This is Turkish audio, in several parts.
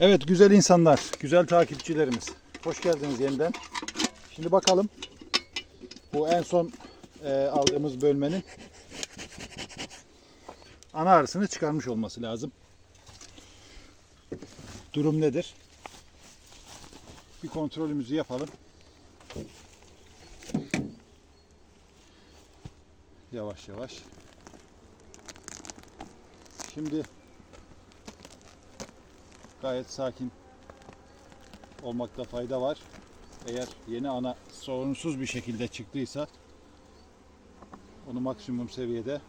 Evet güzel insanlar, güzel takipçilerimiz. Hoş geldiniz yeniden. Şimdi bakalım. Bu en son e, aldığımız bölmenin ana arısını çıkarmış olması lazım. Durum nedir? Bir kontrolümüzü yapalım. Yavaş yavaş. Şimdi gayet sakin olmakta fayda var. Eğer yeni ana sorunsuz bir şekilde çıktıysa onu maksimum seviyede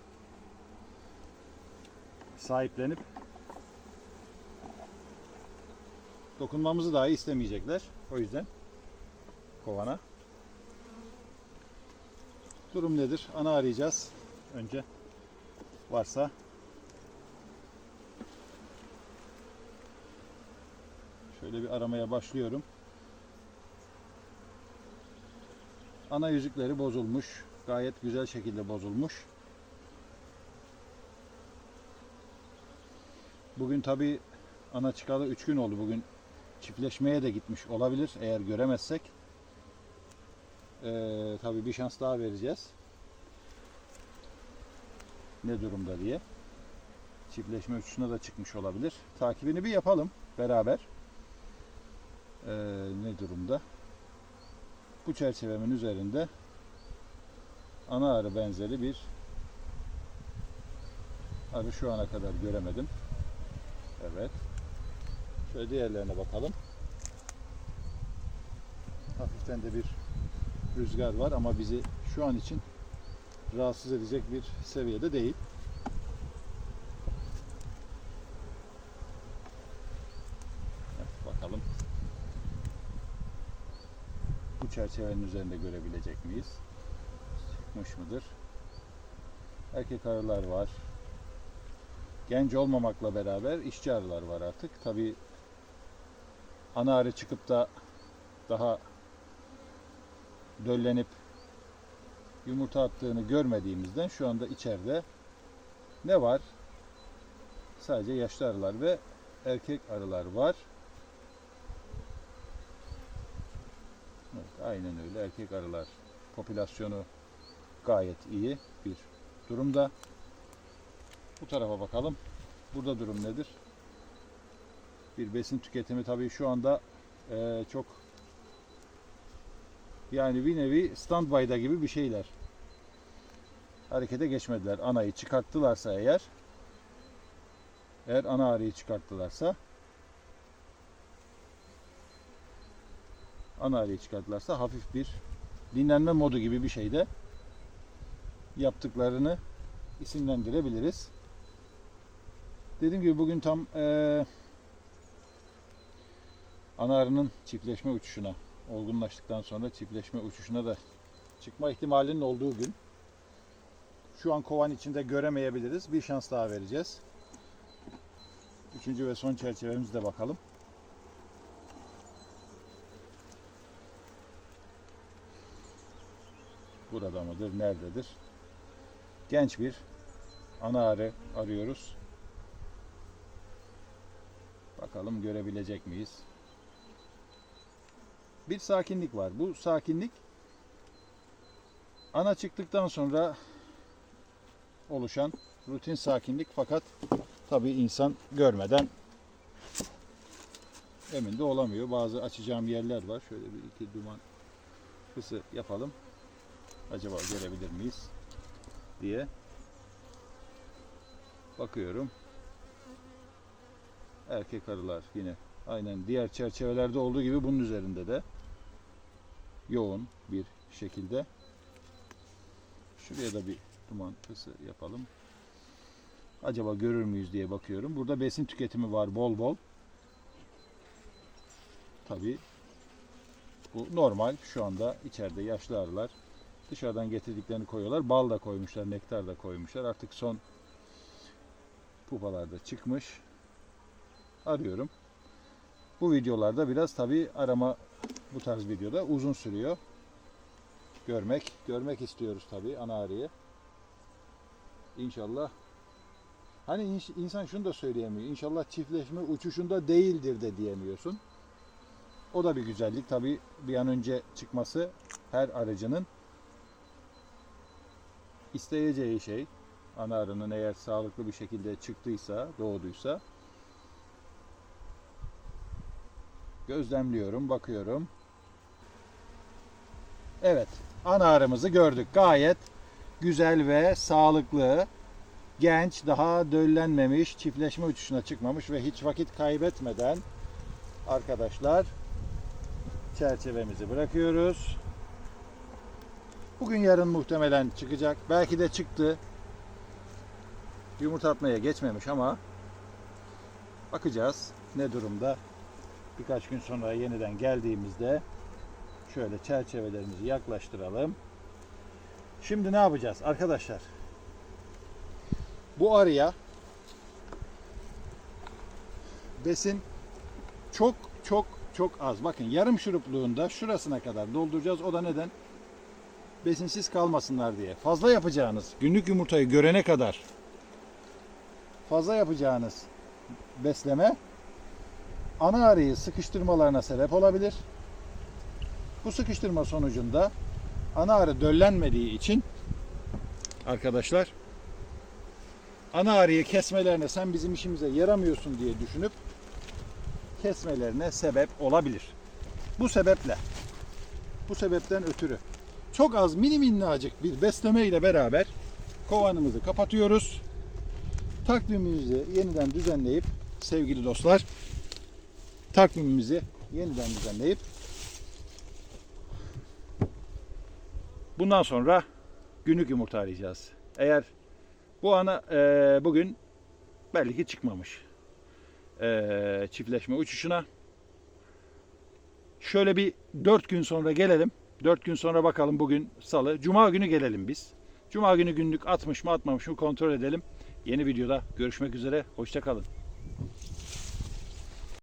sahiplenip dokunmamızı dahi istemeyecekler. O yüzden kovana. Durum nedir? Ana arayacağız. Önce varsa Şöyle bir aramaya başlıyorum. Ana yüzükleri bozulmuş. Gayet güzel şekilde bozulmuş. Bugün tabi ana çıkalı 3 gün oldu. Bugün çiftleşmeye de gitmiş olabilir eğer göremezsek. Ee, tabi bir şans daha vereceğiz. Ne durumda diye. Çiftleşme uçuşuna da çıkmış olabilir. Takibini bir yapalım beraber. Ee, ne durumda? Bu çerçevemin üzerinde ana arı benzeri bir arı şu ana kadar göremedim. Evet. Şöyle diğerlerine bakalım. Hafiften de bir rüzgar var ama bizi şu an için rahatsız edecek bir seviyede değil. Evet, bakalım bu çerçevenin üzerinde görebilecek miyiz? Çıkmış mıdır? Erkek arılar var. Genç olmamakla beraber işçi arılar var artık. Tabi ana arı çıkıp da daha döllenip yumurta attığını görmediğimizden şu anda içeride ne var? Sadece yaşlı arılar ve erkek arılar var. Evet, aynen öyle. Erkek arılar popülasyonu gayet iyi bir durumda. Bu tarafa bakalım. Burada durum nedir? Bir besin tüketimi tabii şu anda eee, çok yani bir nevi standby'da gibi bir şeyler. Harekete geçmediler. Anayı çıkarttılarsa eğer eğer ana arıyı çıkarttılarsa ana arayı çıkarttılarsa hafif bir dinlenme modu gibi bir şeyde yaptıklarını isimlendirebiliriz. Dediğim gibi bugün tam eee ana arının çiftleşme uçuşuna olgunlaştıktan sonra çiftleşme uçuşuna da çıkma ihtimalinin olduğu gün. Şu an kovan içinde göremeyebiliriz. Bir şans daha vereceğiz. Üçüncü ve son çerçevemizde bakalım. Burada mıdır, nerededir? Genç bir ana arı arıyoruz. Bakalım görebilecek miyiz? Bir sakinlik var. Bu sakinlik ana çıktıktan sonra oluşan rutin sakinlik fakat tabii insan görmeden emin de olamıyor. Bazı açacağım yerler var. Şöyle bir iki duman kısı yapalım acaba görebilir miyiz diye bakıyorum. Erkek arılar yine aynen diğer çerçevelerde olduğu gibi bunun üzerinde de yoğun bir şekilde. Şuraya da bir duman kısı yapalım. Acaba görür müyüz diye bakıyorum. Burada besin tüketimi var bol bol. Tabi bu normal şu anda içeride yaşlı arılar Dışarıdan getirdiklerini koyuyorlar. Bal da koymuşlar, nektar da koymuşlar. Artık son pupalar da çıkmış. Arıyorum. Bu videolarda biraz tabi arama bu tarz videoda uzun sürüyor. Görmek, görmek istiyoruz tabi ana. İnşallah. Hani ins- insan şunu da söyleyemiyor. İnşallah çiftleşme uçuşunda değildir de diyemiyorsun. O da bir güzellik. Tabii bir an önce çıkması her aracının isteyeceği şey. Ana arının eğer sağlıklı bir şekilde çıktıysa, doğduysa gözlemliyorum, bakıyorum. Evet, ana arımızı gördük. Gayet güzel ve sağlıklı, genç, daha döllenmemiş, çiftleşme uçuşuna çıkmamış ve hiç vakit kaybetmeden arkadaşlar çerçevemizi bırakıyoruz. Bugün yarın muhtemelen çıkacak. Belki de çıktı. Yumurta atmaya geçmemiş ama bakacağız ne durumda. Birkaç gün sonra yeniden geldiğimizde şöyle çerçevelerimizi yaklaştıralım. Şimdi ne yapacağız arkadaşlar? Bu arıya besin çok çok çok az. Bakın yarım şurupluğunda şurasına kadar dolduracağız. O da neden? Besinsiz kalmasınlar diye. Fazla yapacağınız günlük yumurtayı görene kadar fazla yapacağınız besleme ana arıyı sıkıştırmalarına sebep olabilir. Bu sıkıştırma sonucunda ana arı döllenmediği için arkadaşlar ana arıyı kesmelerine sen bizim işimize yaramıyorsun diye düşünüp kesmelerine sebep olabilir. Bu sebeple bu sebepten ötürü çok az mini minnacık bir besleme ile beraber kovanımızı kapatıyoruz. Takvimimizi yeniden düzenleyip sevgili dostlar takvimimizi yeniden düzenleyip bundan sonra günlük yumurta arayacağız. Eğer bu ana e, bugün belli ki çıkmamış e, çiftleşme uçuşuna. Şöyle bir 4 gün sonra gelelim. 4 gün sonra bakalım bugün salı. Cuma günü gelelim biz. Cuma günü günlük atmış mı atmamış mı kontrol edelim. Yeni videoda görüşmek üzere. Hoşçakalın.